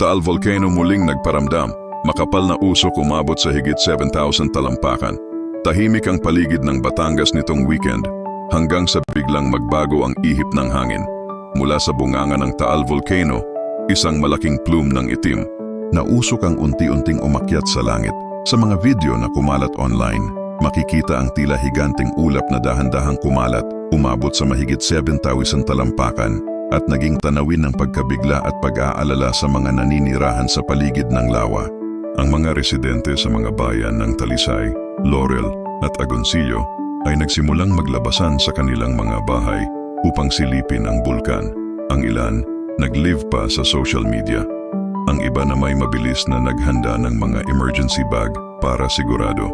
Taal Volcano muling nagparamdam. Makapal na usok umabot sa higit 7,000 talampakan. Tahimik ang paligid ng Batangas nitong weekend hanggang sa biglang magbago ang ihip ng hangin. Mula sa bunganga ng Taal Volcano, isang malaking plume ng itim. Nausok ang unti-unting umakyat sa langit. Sa mga video na kumalat online, makikita ang tila higanting ulap na dahan-dahang kumalat, umabot sa mahigit 7,000 talampakan at naging tanawin ng pagkabigla at pag-aalala sa mga naninirahan sa paligid ng lawa. Ang mga residente sa mga bayan ng Talisay, Laurel at Agoncillo ay nagsimulang maglabasan sa kanilang mga bahay upang silipin ang bulkan. Ang ilan, nag-live pa sa social media. Ang iba na may mabilis na naghanda ng mga emergency bag para sigurado.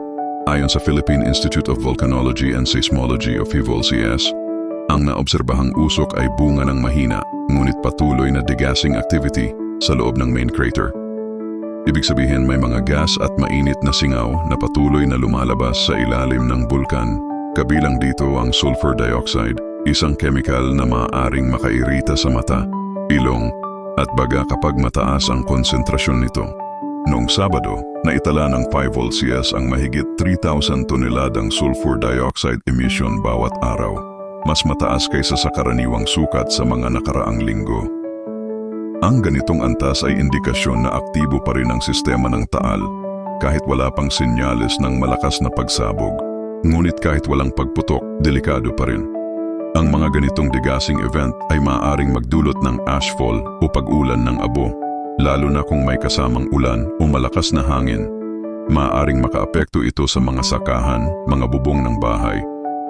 Ayon sa Philippine Institute of Volcanology and Seismology of FIVOL-CS, ang naobserbahang usok ay bunga ng mahina ngunit patuloy na degassing activity sa loob ng main crater. Ibig sabihin may mga gas at mainit na singaw na patuloy na lumalabas sa ilalim ng bulkan. Kabilang dito ang sulfur dioxide, isang chemical na maaaring makairita sa mata, ilong, at baga kapag mataas ang konsentrasyon nito. Noong Sabado, naitala ng 5-volts ang mahigit 3,000 toneladang sulfur dioxide emission bawat araw. Mas mataas kaysa sa karaniwang sukat sa mga nakaraang linggo. Ang ganitong antas ay indikasyon na aktibo pa rin ang sistema ng taal kahit wala pang senyales ng malakas na pagsabog. Ngunit kahit walang pagputok, delikado pa rin. Ang mga ganitong degassing event ay maaaring magdulot ng ashfall o pag-ulan ng abo, lalo na kung may kasamang ulan o malakas na hangin. Maaaring makaapekto ito sa mga sakahan, mga bubong ng bahay,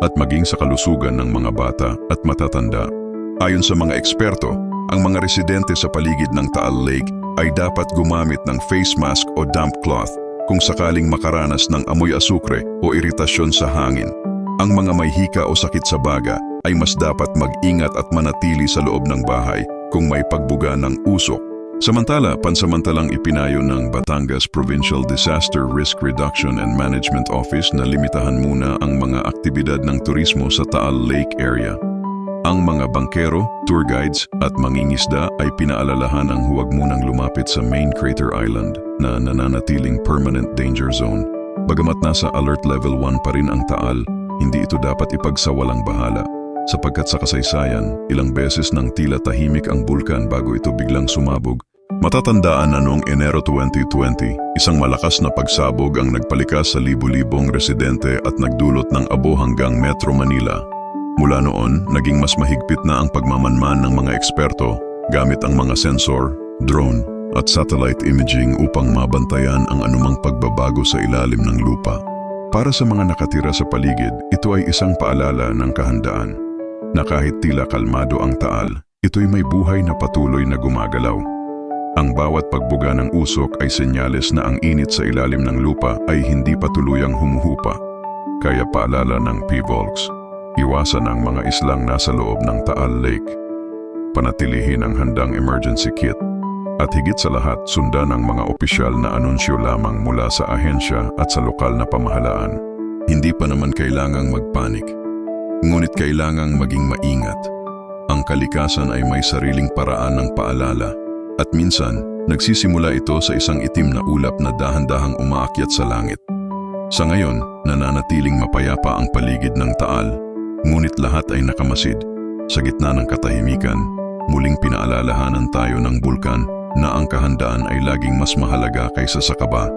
at maging sa kalusugan ng mga bata at matatanda. Ayon sa mga eksperto, ang mga residente sa paligid ng Taal Lake ay dapat gumamit ng face mask o damp cloth kung sakaling makaranas ng amoy asukre o iritasyon sa hangin. Ang mga may hika o sakit sa baga ay mas dapat mag-ingat at manatili sa loob ng bahay kung may pagbuga ng usok. Samantala, pansamantalang ipinayo ng Batangas Provincial Disaster Risk Reduction and Management Office na limitahan muna ang mga aktibidad ng turismo sa Taal Lake area. Ang mga bankero, tour guides at mangingisda ay pinaalalahan ang huwag munang lumapit sa Main Crater Island na nananatiling permanent danger zone. Bagamat nasa alert level 1 pa rin ang taal, hindi ito dapat ipagsawalang bahala. Sapagkat sa kasaysayan, ilang beses nang tila tahimik ang bulkan bago ito biglang sumabog. Matatandaan na noong Enero 2020, isang malakas na pagsabog ang nagpalikas sa libu-libong residente at nagdulot ng abo hanggang Metro Manila Mula noon, naging mas mahigpit na ang pagmamanman ng mga eksperto gamit ang mga sensor, drone, at satellite imaging upang mabantayan ang anumang pagbabago sa ilalim ng lupa. Para sa mga nakatira sa paligid, ito ay isang paalala ng kahandaan na kahit tila kalmado ang taal, ito'y may buhay na patuloy na gumagalaw. Ang bawat pagbuga ng usok ay senyales na ang init sa ilalim ng lupa ay hindi patuluyang humuhupa. Kaya paalala ng P-Volks, Iwasan ang mga islang nasa loob ng Taal Lake. Panatilihin ang handang emergency kit. At higit sa lahat, sundan ang mga opisyal na anunsyo lamang mula sa ahensya at sa lokal na pamahalaan. Hindi pa naman kailangang magpanik. Ngunit kailangang maging maingat. Ang kalikasan ay may sariling paraan ng paalala at minsan nagsisimula ito sa isang itim na ulap na dahan-dahang umaakyat sa langit. Sa ngayon, nananatiling mapayapa ang paligid ng taal Ngunit lahat ay nakamasid. Sa gitna ng katahimikan, muling pinaalalahanan tayo ng bulkan na ang kahandaan ay laging mas mahalaga kaysa sa kaba